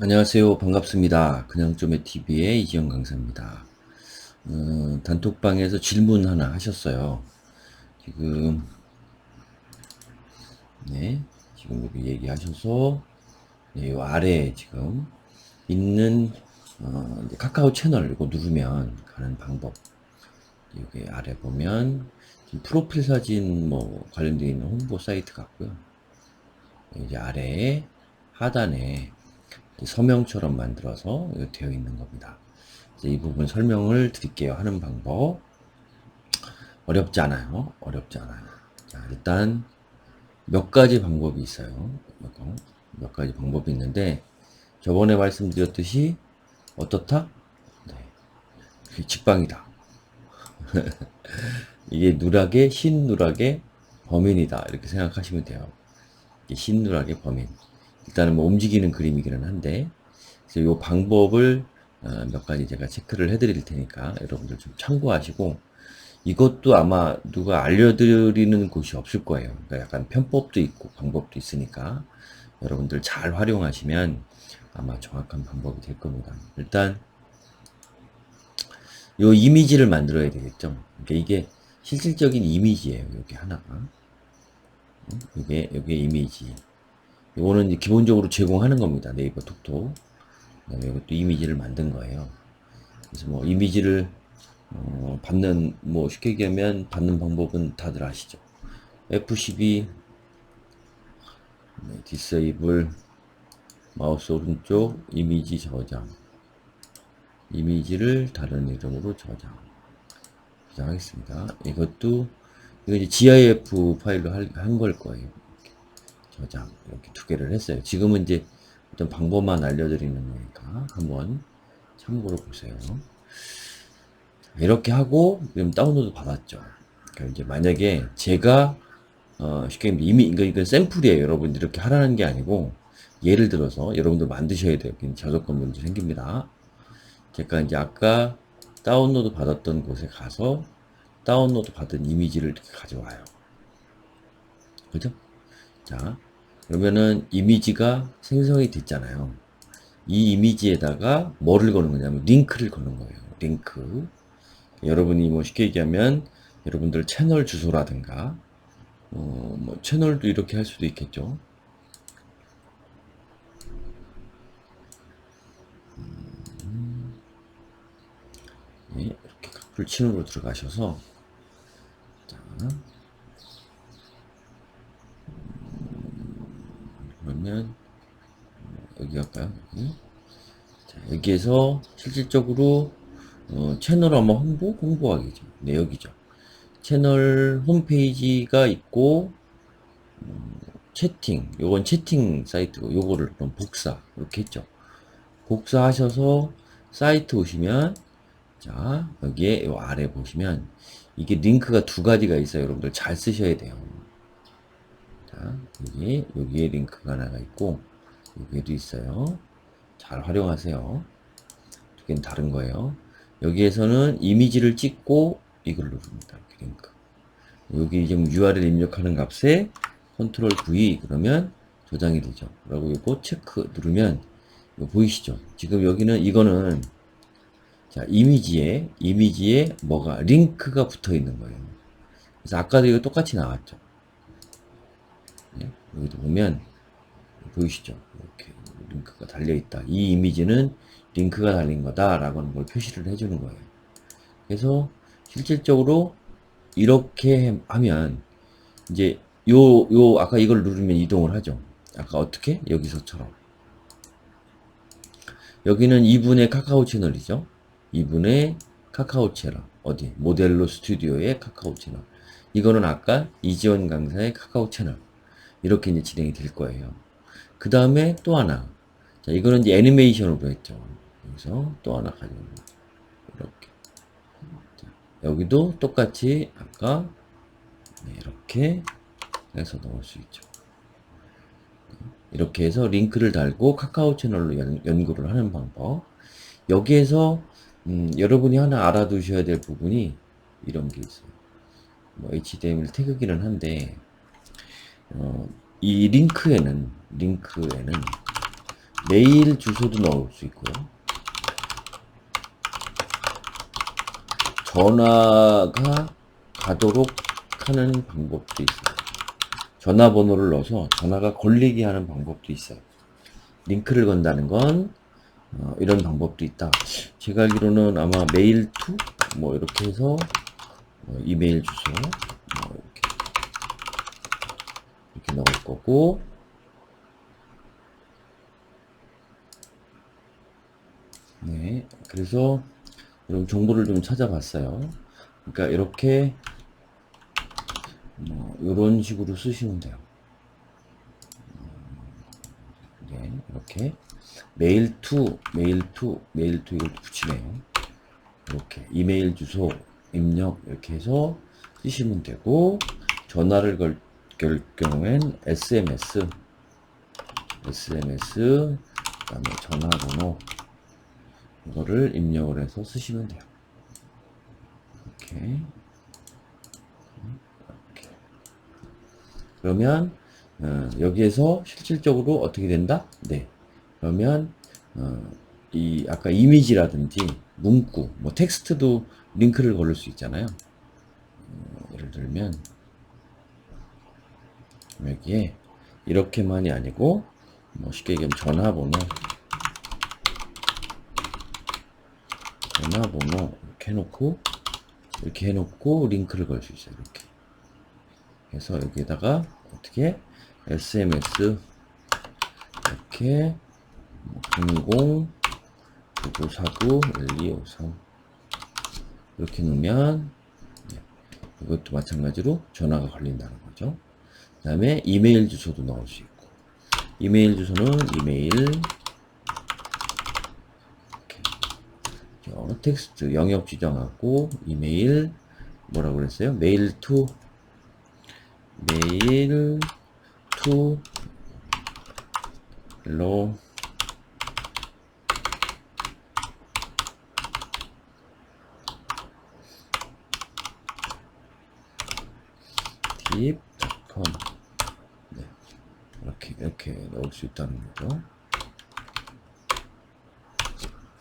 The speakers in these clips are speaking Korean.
안녕하세요. 반갑습니다. 그냥 좀의 TV의 이지영 강사입니다. 어, 단톡방에서 질문 하나 하셨어요. 지금, 네, 지금 여기 얘기하셔서, 네, 요 아래에 지금 있는, 어, 카카오 채널 이거 누르면 가는 방법. 여기 아래 보면, 프로필 사진 뭐 관련되어 있는 홍보 사이트 같고요. 이제 아래에 하단에 서명처럼 만들어서 되어 있는 겁니다. 이 부분 설명을 드릴게요. 하는 방법. 어렵지 않아요. 어렵지 않아요. 자, 일단 몇 가지 방법이 있어요. 몇 가지 방법이 있는데 저번에 말씀드렸듯이 어떻다? 네. 직방이다. 이게 누락의 신누락의 범인이다. 이렇게 생각하시면 돼요. 신누락의 범인. 일단은 뭐 움직이는 그림이기는 한데 그래서 이 방법을 어, 몇 가지 제가 체크를 해드릴 테니까 여러분들 좀 참고하시고 이것도 아마 누가 알려드리는 곳이 없을 거예요. 그러니까 약간 편법도 있고 방법도 있으니까 여러분들 잘 활용하시면 아마 정확한 방법이 될 겁니다. 일단 이 이미지를 만들어야 되겠죠. 그러니까 이게 실질적인 이미지예요. 여기 하나가. 이게 여기 이미지. 이거는 기본적으로 제공하는 겁니다. 네이버 톡톡. 그다음에 이것도 이미지를 만든 거예요. 그래서 뭐 이미지를 어, 받는 뭐 쉽게 얘기하면 받는 방법은 다들 아시죠. F12 네, 디세이블 마우스 오른쪽 이미지 저장 이미지를 다른 이름으로 저장 저장하겠습니다. 이것도 이거 이제 GIF 파일로 한 걸 거예요. 저장 이렇게 두 개를 했어요. 지금은 이제 어떤 방법만 알려드리는 거니까 한번 참고로 보세요. 이렇게 하고 지금 다운로드 받았죠. 그러니까 이제 만약에 제가 어 쉽게 이미 이거 이건 샘플이에요. 여러분 이렇게 하라는 게 아니고 예를 들어서 여러분들 만드셔야 돼요. 저작권 문제 생깁니다. 제가 이제 아까 다운로드 받았던 곳에 가서 다운로드 받은 이미지를 이렇게 가져와요. 그죠? 자, 그러면은 이미지가 생성이 됐잖아요. 이 이미지에다가 뭐를 거는 거냐면 링크를 거는 거예요. 링크. 여러분이 뭐 쉽게 얘기하면 여러분들 채널 주소라든가 어, 뭐 채널도 이렇게 할 수도 있겠죠. 음, 예, 이렇게 풀친으로 들어가셔서 자, 그러면 여기 갈까요? 여기. 자, 여기에서 실질적으로 어, 채널 한번 홍보? 홍보하기죠. 네, 여기죠. 채널 홈페이지가 있고 음, 채팅, 요건 채팅 사이트고 요거를 그럼 복사 이렇게 했죠. 복사하셔서 사이트 오시면 자 여기에 요 아래 보시면 이게 링크가 두 가지가 있어요. 여러분들 잘 쓰셔야 돼요. 자, 여기, 여기에 링크가 하나가 있고, 여기에도 있어요. 잘 활용하세요. 두 개는 다른 거예요. 여기에서는 이미지를 찍고 이걸 누릅니다. 링크. 여기 지금 URL 입력하는 값에 컨트롤 V 그러면 저장이 되죠. 그리고 이거 체크 누르면 이거 보이시죠? 지금 여기는 이거는 자 이미지에 이미지에 뭐가 링크가 붙어 있는 거예요. 그래서 아까도 이거 똑같이 나왔죠. 네? 여기도 보면 보이시죠? 이렇게 링크가 달려 있다. 이 이미지는 링크가 달린 거다라고 하는 걸 표시를 해주는 거예요. 그래서 실질적으로 이렇게 하면 이제 요, 요, 아까 이걸 누르면 이동을 하죠. 아까 어떻게? 여기서처럼. 여기는 이분의 카카오 채널이죠. 이분의 카카오 채널. 어디? 모델로 스튜디오의 카카오 채널. 이거는 아까 이지원 강사의 카카오 채널. 이렇게 이제 진행이 될 거예요. 그 다음에 또 하나. 자, 이거는 이제 애니메이션으로 했죠. 그래서 또 하나 가지고 이렇게. 자, 여기도 똑같이 아까 네, 이렇게 해서 넣을 수 있죠. 이렇게 해서 링크를 달고 카카오 채널로 연, 연구를 하는 방법. 여기에서 음, 여러분이 하나 알아두셔야 될 부분이 이런 게 있어요. 뭐 HTML 태그기는 한데 어, 이 링크에는 링크에는 메일 주소도 넣을 수 있고요. 전화가 가도록 하는 방법도 있어요. 전화번호를 넣어서 전화가 걸리게 하는 방법도 있어요. 링크를 건다는 건 어, 이런 방법도 있다. 제가 알기로는 아마 메일 투 뭐 이렇게 해서 어, 이메일 주소 뭐 이렇게 이렇게 넣을 거고 네 그래서 이런 정보를 좀 찾아봤어요. 그러니까 이렇게 뭐 이런 식으로 쓰시면 돼요. 네, 이렇게 메일 투 메일 투 메일 투 이걸 붙이네요. 이렇게 이메일 주소 입력 이렇게 해서 쓰시면 되고 전화를 걸, 걸 경우엔 SMS SMS 그다음에 전화번호 이거를 입력을 해서 쓰시면 돼요. 이렇게 이렇게 그러면 어, 여기에서 실질적으로 어떻게 된다? 네. 그러면 어, 이 아까 이미지라든지 문구, 뭐 텍스트도 링크를 걸을 수 있잖아요. 어, 예를 들면 여기에 이렇게만이 아니고 뭐 쉽게 얘기하면 전화번호 전화번호 이렇게 해놓고 이렇게 해놓고 링크를 걸 수 있어요. 이렇게. 그래서 여기에다가 어떻게? SMS 이렇게 010 9949 1253 이렇게 넣으면 네, 이것도 마찬가지로 전화가 걸린다는 거죠. 그 다음에 이메일 주소도 넣을 수 있고. 이메일 주소는 이메일 이렇게 텍스트 영역 지정하고 이메일 뭐라고 그랬어요? 메일 투 메일 투로 팁.com 네. 이렇게 이렇게 넣을 수 있다는 거죠.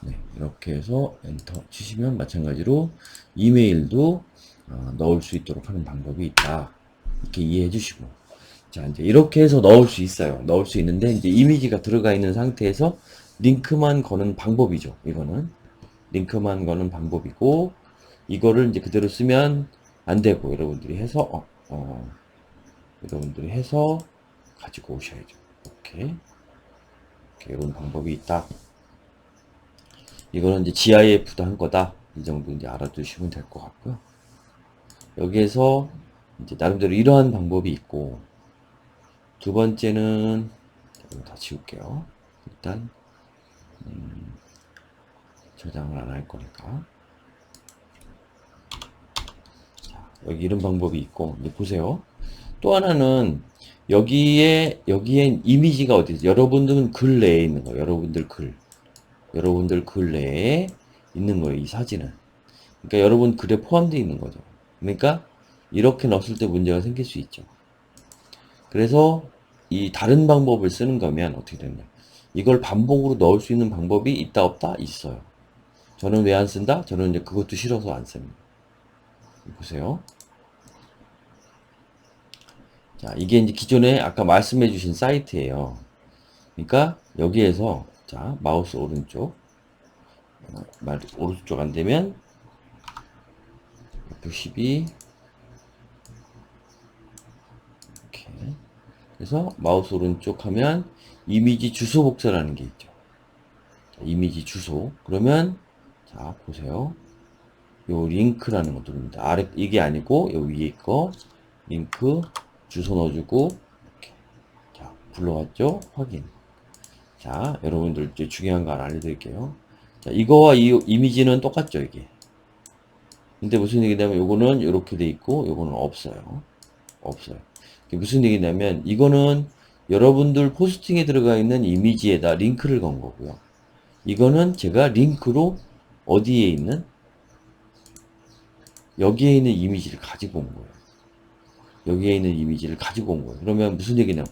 네, 이렇게 해서 엔터 치시면 마찬가지로 이메일도 어, 넣을 수 있도록 하는 방법이 있다. 이렇게 이해해 주시고. 자, 이제 이렇게 해서 넣을 수 있어요. 넣을 수 있는데, 이제 이미지가 들어가 있는 상태에서 링크만 거는 방법이죠. 이거는. 링크만 거는 방법이고, 이거를 이제 그대로 쓰면 안 되고, 여러분들이 해서, 어, 어, 여러분들이 해서 가지고 오셔야죠. 이렇게. 이렇게 이런 방법이 있다. 이거는 이제 GIF도 한 거다. 이 정도 이제 알아두시면 될 것 같고요. 여기에서 이제 나름대로 이러한 방법이 있고, 두 번째는, 다 지울게요. 일단, 음, 저장을 안 할 거니까. 자, 여기 이런 방법이 있고, 이제 보세요. 또 하나는, 여기에, 여기엔 이미지가 어디? 여러분들은 글 내에 있는 거예요. 여러분들 글. 여러분들 글 내에 있는 거예요. 이 사진은. 그러니까 여러분 글에 포함되어 있는 거죠. 그러니까 이렇게 넣었을 때 문제가 생길 수 있죠. 그래서 이 다른 방법을 쓰는 거면 어떻게 되냐. 이걸 반복으로 넣을 수 있는 방법이 있다 없다 있어요. 저는 왜 안 쓴다? 저는 이제 그것도 싫어서 안 씁니다. 보세요. 자, 이게 이제 기존에 아까 말씀해 주신 사이트예요. 그러니까 여기에서 자, 마우스 오른쪽. 어, 말, 오른쪽 안 되면 F12 이렇게 그래서 마우스 오른쪽 하면 이미지 주소 복사라는 게 있죠. 자, 이미지 주소 그러면 자 보세요. 요 링크라는 거 누릅니다. 아래 이게 아니고 요 위에 거 링크 주소 넣어주고 이렇게 자 불러왔죠? 확인. 자 여러분들 이제 중요한 거 하나 알려드릴게요. 자 이거와 이 이미지는 똑같죠 이게. 근데 무슨 얘기냐면 요거는 이렇게 돼 있고 요거는 없어요. 없어요. 무슨 얘기냐면 이거는 여러분들 포스팅에 들어가 있는 이미지에다 링크를 건 거고요. 이거는 제가 링크로 어디에 있는 여기에 있는 이미지를 가지고 온 거예요. 여기에 있는 이미지를 가지고 온 거예요. 그러면 무슨 얘기냐면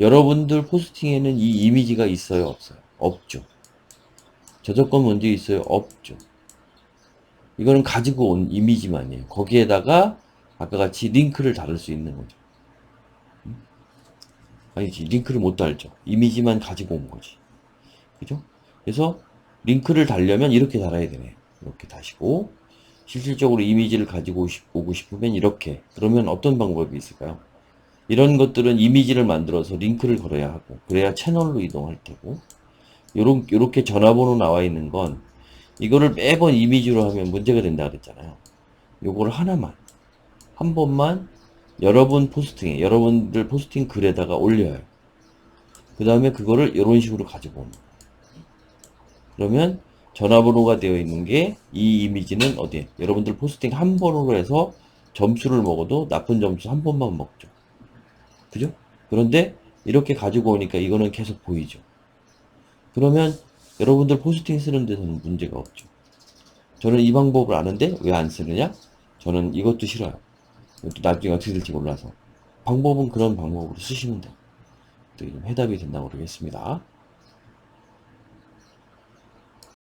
여러분들 포스팅에는 이 이미지가 있어요, 없어요? 없죠. 저작권 문제 있어요? 없죠. 이거는 가지고 온 이미지만이에요. 거기에다가 아까 같이 링크를 달을 수 있는 거죠. 음? 아니지, 링크를 못 달죠. 이미지만 가지고 온 거지. 그죠? 그래서 링크를 달려면 이렇게 달아야 되네. 이렇게 다시고 실질적으로 이미지를 가지고 오고 싶으면 이렇게. 그러면 어떤 방법이 있을까요? 이런 것들은 이미지를 만들어서 링크를 걸어야 하고 그래야 채널로 이동할 테고 요런 요렇게 전화번호 나와 있는 건 이거를 매번 이미지로 하면 문제가 된다 그랬잖아요. 요거를 하나만 한 번만 여러분 포스팅에 여러분들 포스팅 글에다가 올려요. 그 다음에 그거를 이런 식으로 가지고 오는. 그러면 전화번호가 되어 있는 게 이 이미지는 어디에? 여러분들 포스팅 한 번으로 해서 점수를 먹어도 나쁜 점수 한 번만 먹죠. 그죠? 그런데 이렇게 가지고 오니까 이거는 계속 보이죠. 그러면 여러분들 포스팅 쓰는 데서는 문제가 없죠. 저는 이 방법을 아는데 왜 안 쓰느냐? 저는 이것도 싫어요. 이것도 나중에 어떻게 될지 몰라서. 방법은 그런 방법으로 쓰시면 돼요. 어떻게 좀 해답이 됐나 모르겠습니다.